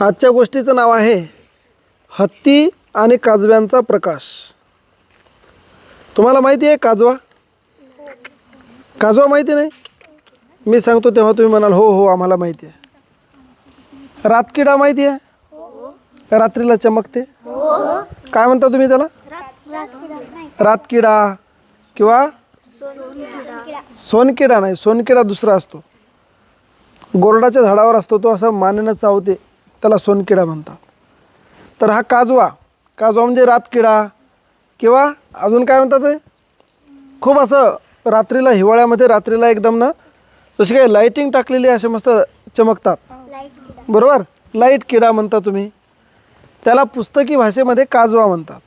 आजच्या गोष्टीचं नाव आहे हत्ती आणि काजव्यांचा प्रकाश. तुम्हाला माहिती आहे काजवा? काजवा माहिती नाही? मी सांगतो तेव्हा तुम्ही म्हणाल हो हो आम्हाला माहिती आहे. रातकिडा माहिती आहे? रात्रीला चमकते? काय म्हणता तुम्ही त्याला? रातकिडा किंवा सोनकिडा नाही सोनकिडा दुसरा असतो. गोरडाच्या झाडावर असतो तो असं मानेनं चावते. त्याला सोनकिडा म्हणतात. तर हा काजवा काजवा म्हणजे रातकिडा किंवा अजून काय म्हणतात रे? खूप असं रात्रीला हिवाळ्यामध्ये रात्रीला एकदम ना जशी काही लाईटिंग टाकलेली असे मस्त चमकतात. बरोबर? लाइट किडा म्हणता तुम्ही. त्याला पुस्तकी भाषेमध्ये काजवा म्हणतात.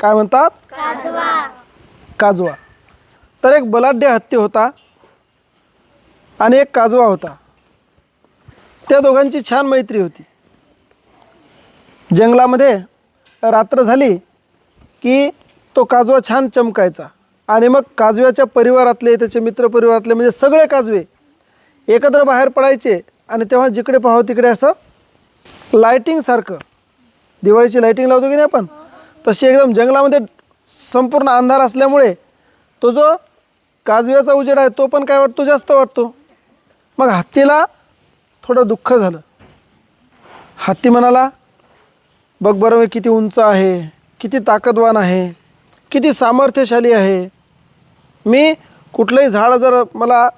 काय म्हणतात? काजवा. तर एक बलाढ्य हत्ती होता आणि एक काजवा होता. त्या दोघांची छान मैत्री होती. जंगलामध्ये रात्र झाली की तो काजवा छान चमकायचा. आणि मग काजव्याच्या परिवारातले त्याचे मित्र परिवारातले म्हणजे सगळे काजवे एकत्र बाहेर पडायचे आणि तेव्हा जिकडे पाहावं तिकडे असं लायटिंगसारखं दिवाळीची लायटिंग लावतो की नाही आपण? तशी एकदम जंगलामध्ये संपूर्ण अंधार असल्यामुळे तो जो काजव्याचा उजेड आहे तो पण काय वाटतो? जास्त वाटतो. मग हत्तीला थोडं दुःख झालं. हत्ती म्हणाला बघ बरं मी किती उंच आहे किती ताकदवान आहे किती सामर्थ्यशाली आहे. मी कुठलंही झाड जर मला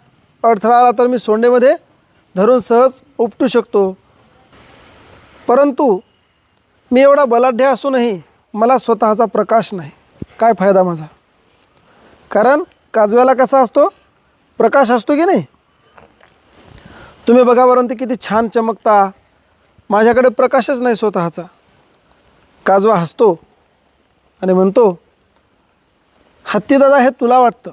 अडथळा आला तर मी सोंडेमध्ये धरून सहज उपटू शकतो. परंतु मी एवढा बलाढ्य असूनही मला स्वतःचा प्रकाश नाही. काय फायदा माझा? कारण काजव्याला कसा असतो? प्रकाश असतो की नाही? तुम्ही बघा बरं ते किती छान चमकता. माझ्याकडे प्रकाशच नाही स्वतःचा. काजवा हसतो आणि म्हणतो हत्तीदादा हे तुला वाटतं.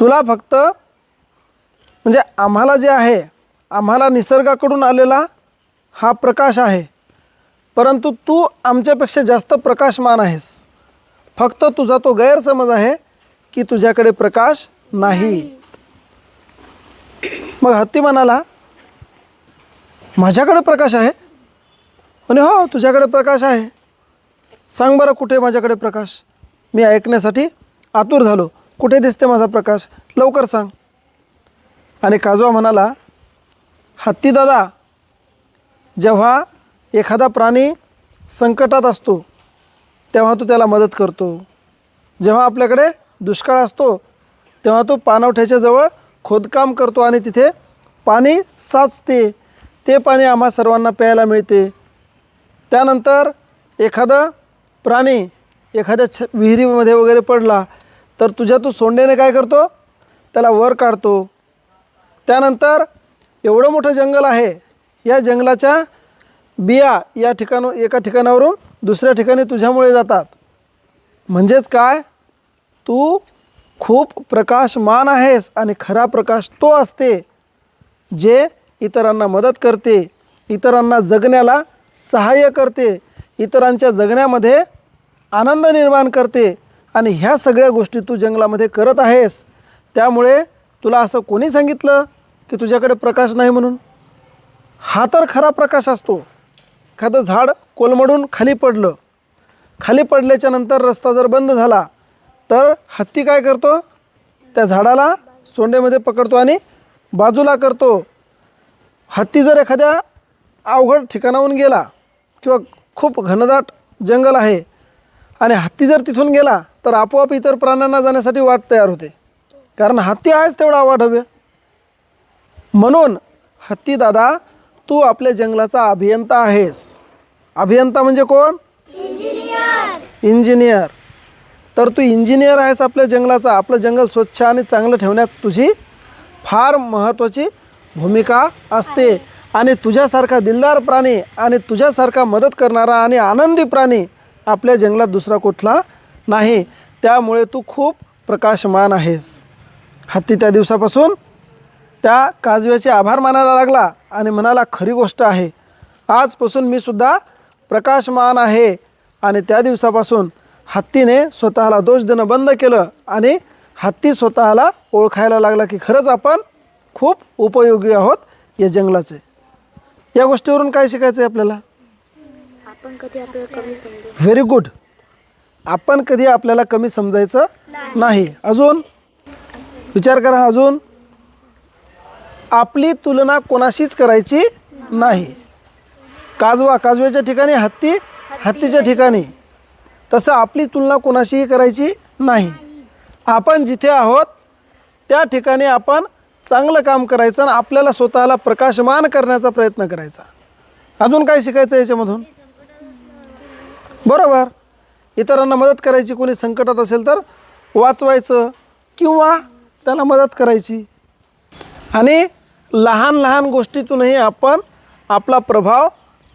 तुला फक्त म्हणजे आम्हाला जे आहे आम्हाला निसर्गाकडून आलेला हा प्रकाश आहे. परंतु तू आमच्यापेक्षा जास्त प्रकाशमान आहेस. फक्त तुझा तो गैरसमज आहे की तुझ्याकडे प्रकाश नाही. मग हत्ती म्हणाला माझ्याकडे प्रकाश आहे? म्हणे हो तुझ्याकडे प्रकाश आहे. सांग बरं कुठे माझ्याकडे प्रकाश? मी ऐकण्यासाठी आतुर झालो. कुठे दिसते माझा प्रकाश? लवकर सांग. आणि काजवा म्हणाला हत्ती दादा जेव्हा एखादा प्राणी संकटात असतो तेव्हा तो त्याला मदत करतो. जेव्हा आपल्याकडे दुष्काळ असतो तेव्हा तो पाणवठ्याच्या जवळ खोदकाम करतो आणि तिथे पाणी साचते. ते पाणी आम्हा सर्वांना प्यायला मिळते. त्यानंतर एखादं प्राणी एखाद्या छ विहिरीमध्ये वगैरे पडला तर तुझ्या तू सोंडेने काय करतो? त्याला वर काढतो. त्यानंतर एवढं मोठं जंगल आहे या जंगलाच्या बिया या ठिकाण एका ठिकाणावरून दुसऱ्या ठिकाणी तुझ्यामुळे जातात. म्हणजेच काय? तू खूप प्रकाशमान आहेस आणि खरा प्रकाश तो असते जे इतरांना मदत करते इतरांना जगण्याला सहाय्य करते इतरांच्या जगण्यामध्ये आनंद निर्माण करते आणि ह्या सगळ्या गोष्टी तू जंगलामध्ये करत आहेस त्यामुळे तुला असं कोणी सांगितलं की तुझ्याकडे प्रकाश नाही म्हणून? हा तर खरा प्रकाश असतो. एखादं झाड कोलमडून खाली पडलं. खाली पडल्याच्या नंतर रस्ता जर बंद झाला तर हत्ती काय करतो? त्या झाडाला सोंडेमध्ये पकडतो आणि बाजूला करतो. हत्ती जर एखाद्या अवघड ठिकाणाहून गेला किंवा खूप घनदाट जंगल आहे आणि हत्ती जर तिथून गेला तर आपोआप इतर प्राण्यांना जाण्यासाठी वाट तयार होते. कारण हत्ती आहेच तेवढा अवाढव्य. म्हणून हत्ती दादा तू आपल्या जंगलाचा अभियंता आहेस. अभियंता म्हणजे कोण? इंजिनियर. तर तू इंजिनियर आहेस आपल्या जंगलाचा. आपलं जंगल स्वच्छ आणि चांगलं ठेवण्यात तुझी फार महत्त्वाची भूमिका असते. आणि तुझ्यासारखा दिलदार प्राणी आणि तुझ्यासारखा मदत करणारा आणि आनंदी प्राणी आपल्या जंगलात दुसरा कुठला नाही. त्यामुळे तू खूप प्रकाशमान आहेस. हत्ती त्या दिवसापासून त्या काजव्याचे आभार मानायला लागला आणि म्हणाला खरी गोष्ट आहे. आजपासून मी सुद्धा प्रकाशमान आहे. आणि त्या दिवसापासून हत्तीने स्वतःला दोष देणं बंद केलं आणि हत्ती स्वतःला ओळखायला लागला की खरंच आपण खूप उपयोगी आहोत या जंगलाचे. या गोष्टीवरून काय शिकायचं आहे आपल्याला? आपण कधी आपल्याला कमी समजू. व्हेरी गुड आपण कधी आपल्याला कमी समजायचं नाही. अजून? विचार करा अजून. आपली तुलना कोणाशीच करायची नाही. काजवा काजव्याच्या ठिकाणी हत्ती हत्तीच्या ठिकाणी. तसं आपली तुलना कोणाशीही करायची नाही. आपण जिथे आहोत त्या ठिकाणी आपण चांगलं काम करायचं आणि आपल्याला स्वतःला प्रकाशमान करण्याचा प्रयत्न करायचा. अजून काय शिकायचं याच्यामधून? बरोबर. इतरांना मदत करायची कोणी संकटात असेल तर वाचवायचं किंवा त्याला मदत करायची. आणि लहान लहान गोष्टीतूनही आपण आपला प्रभाव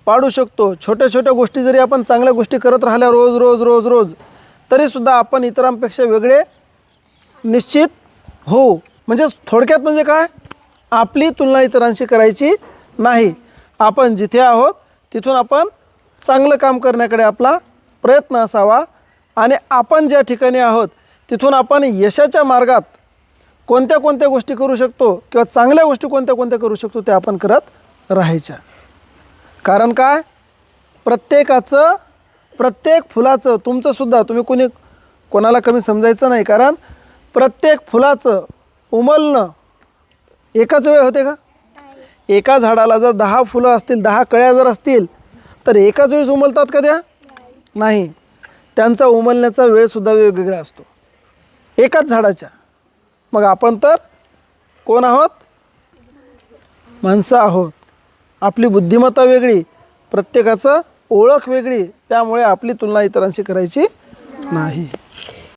पाडू शकतो. छोट्या छोट्या गोष्टी जरी आपण चांगल्या गोष्टी करत राहिल्या रोज रोज रोज रोज तरीसुद्धा आपण इतरांपेक्षा वेगळे निश्चित होऊ. म्हणजे थोडक्यात म्हणजे काय? आपली तुलना इतरांशी करायची नाही. आपण जिथे आहोत तिथून आपण चांगलं काम करण्याकडे आपला प्रयत्न असावा आणि आपण ज्या ठिकाणी आहोत तिथून आपण यशाच्या मार्गात कोणत्या कोणत्या गोष्टी करू शकतो किंवा चांगल्या गोष्टी कोणत्या कोणत्या करू शकतो त्या आपण करत राहायच्या. कारण काय? प्रत्येकाचं प्रत्येक फुलाचं तुमचंसुद्धा तुम्ही कोणी कोणाला कमी समजायचं नाही. कारण प्रत्येक फुलाचं उमलणं. एकाच वेळ होते का? एका झाडाला जर दहा फुलं असतील दहा कळ्या जर असतील तर एकाच वेळेस उमलतात का त्या? नाही. त्यांचा उमलण्याचा वेळसुद्धा वेगवेगळा असतो. एकाच झाडाच्या. मग आपण तर कोण आहोत? माणसं आहोत. आपली बुद्धिमत्ता वेगळी प्रत्येकाचं ओळख वेगळी त्यामुळे आपली तुलना इतरांशी करायची नाही.